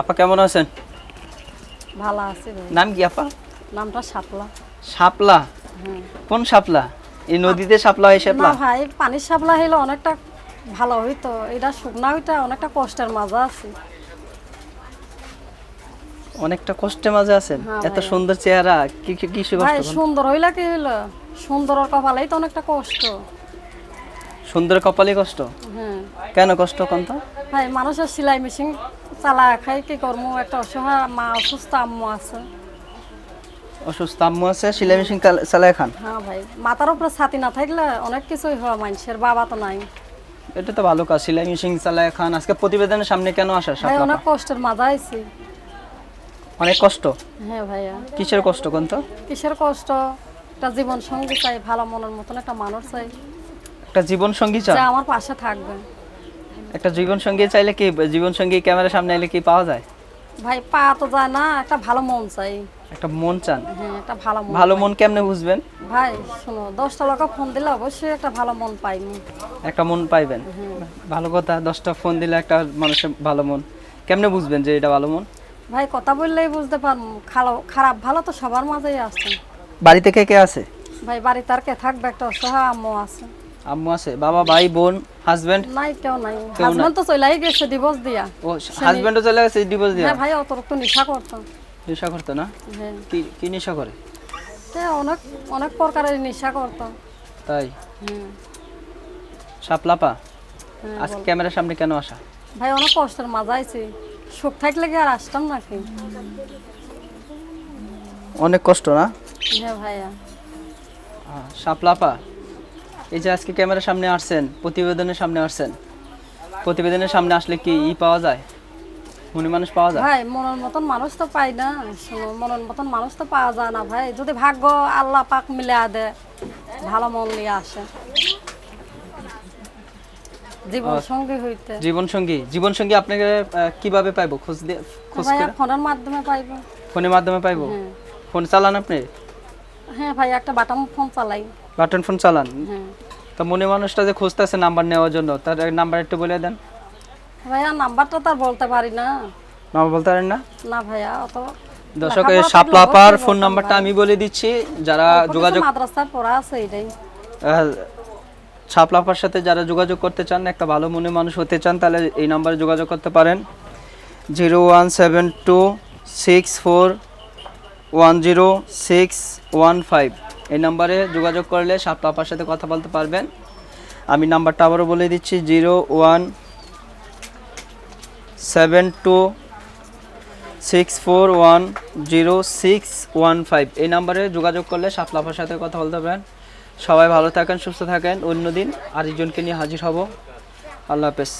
আপা কেমন আছেন? ভালো আছে ভাই। নাম কি আপা? নামটা শাপলা। শাপলা? হ্যাঁ। কোন শাপলা? এই নদীতে শাপলা হয় না শাপলা? ভাই পানির শাপলা হইলে অনেকটা ভালো হইতো। এটা শুকনা হইতে অনেকটা কষ্টের মাঝে আছে। অনেকটা কষ্টে মাঝে আছেন হ্যাঁ এত সুন্দর চেহারা কি কি কিসে ভাই সুন্দর হইলা কি হইল? সুন্দরের কপালেই তো অনেকটা কষ্ট। সুন্দর কপালে কষ্ট? হ্যাঁ। কেন কষ্ট কোন ভাই মানুষের সেলাই মেশিন চালা খাই কি করব? একটা অসহায় মা অসুস্থ আম্মু আছে। অসুস্থ আম্মু আছে সিলাই মেশিন চালায় খান। হ্যাঁ ভাই মাথার উপরে ছাতি না থাকলে অনেক কিছুই হয় মানুষের বাবা তো নাই। এটা তো ভালো কাজ সিলাই মেশিন চালায় খান। আজকে প্রতিবেদনের সামনে কেন আসা ভাই অনেক কষ্টের মাঝে আইছি। অনেক কষ্ট? হ্যাঁ ভাইয়া। কিসের কষ্ট কোন তো? কিসের কষ্ট? একটা জীবন সঙ্গী চাই ভালো মনের মতন একটা মানুষ চাই। একটা জীবন সঙ্গী যে আমার পাশে থাকবে একটা জীবন সঙ্গী চাইলে কি জীবন সঙ্গী ক্যামেরার সামনে এলে কি পাওয়া যায়? ভাই পা তো যায় না একটা ভালো মন চাই। একটা মন চান? হ্যাঁ একটা ভালো মন ভালো মন কেমনে বুঝবেন? ভাই শোনো দশটা লোক ফোন দিলে অবশ্যই একটা ভালো মন পাইনি। একটা মন পাইবেন? ভালো কথা দশটা ফোন দিলে একটা মানুষের ভালো মন। কেমনে বুঝবেন যে এটা ভালো মন? ভাই কথা বললেই বুঝতে পারব খালো খারাপ ভালো তো সবার মাঝেই আছে। বাড়িতে কে কে আছে? ভাই বাড়িতে আর কে থাকবে একটা অসহায় আম্মু আছে। আম্মু আছে বাবা ভাই বোন হাজবেন্ড নাই কেউ নাই। হাজবেন্ড তো চলেই গেছে ডিভোর্স দিয়া। ও হাজবেন্ডও চলে গেছে ডিভোর্স দিয়ে? হ্যাঁ ভাই অতরক্ত নেশা করতাম নেশা করতো না? হ্যাঁ। কি কি নেশা করে? সে অনেক অনেক প্রকারের নেশা করতাম তাই? সাপলাপা হ্যাঁ, আজকে ক্যামেরার সামনে কেন আসা? ভাই অনেক কষ্টের মাঝে আইছি। সুখ থাকলে কি আর আসতাম নাকি? অনেক কষ্ট না? হ্যাঁ ভাইয়া। সাপলাপা এই যে আজকে ক্যামেরার সামনে আসছেন প্রতিবেদনের সামনে আসছেন। প্রতিবেদনের সামনে আসলে কি ই পাওয়া যায়? মনে মানুষ পাওয়া যায়? ভাই মনের মতন মানুষ তো পাই না। মনের মতন মানুষ তো পাওয়া যায় না ভাই। যদি ভাগ্য আল্লাহ পাক মিলে দে ভালো মন নিয়ে আসে। জীবন সঙ্গী হইতে। জীবন সঙ্গী। জীবন সঙ্গী আপনাকে কীভাবে পাইবো? খোঁজ দিয়ে খোঁজ করে? ফোনের মাধ্যমে পাইবো। ফোনের মাধ্যমে পাইবো? হ্যাঁ। ফোন চালান আপনি? হ্যাঁ ভাই একটা বাটাম ফোন চালাই। বাটন ফোন চালান? হ্যাঁ। তা মনে মানুষটা যে খুঁজতেছে নাম্বার নেওয়ার জন্য তার নাম্বার একটু বলে দেন। ভাইয়া নাম্বারটা তো আর বলতে পারি না। নাম্বার বলতে পারেন না? না ভাইয়া অত দর্শক এই সাপলাপার ফোন নাম্বারটা আমি বলে দিচ্ছি যারা যোগাযোগ মাদ্রাসায় পড়া আছে এটাই। আহ, ছাপলাপার সাথে যারা যোগাযোগ করতে চান একটা ভালো মনে মানুষ হতে চান তাহলে এই নাম্বারে যোগাযোগ করতে পারেন। Zero one seven two six four one zero six one five. এই নাম্বারে যোগাযোগ করলে সাপলাপার সাথে কথা বলতে পারবেন। আমি নাম্বারটা আবারও বলে দিচ্ছি, zero one seven two six four one zero six one five. এই নাম্বারে যোগাযোগ করলে সাপলাপার সাথে কথা বলতে পারেন সবাই ভালো থাকেন, সুস্থ থাকেন, অন্যদিন আরেকজনকে নিয়ে হাজির হব। আল্লাহ হাফেজ।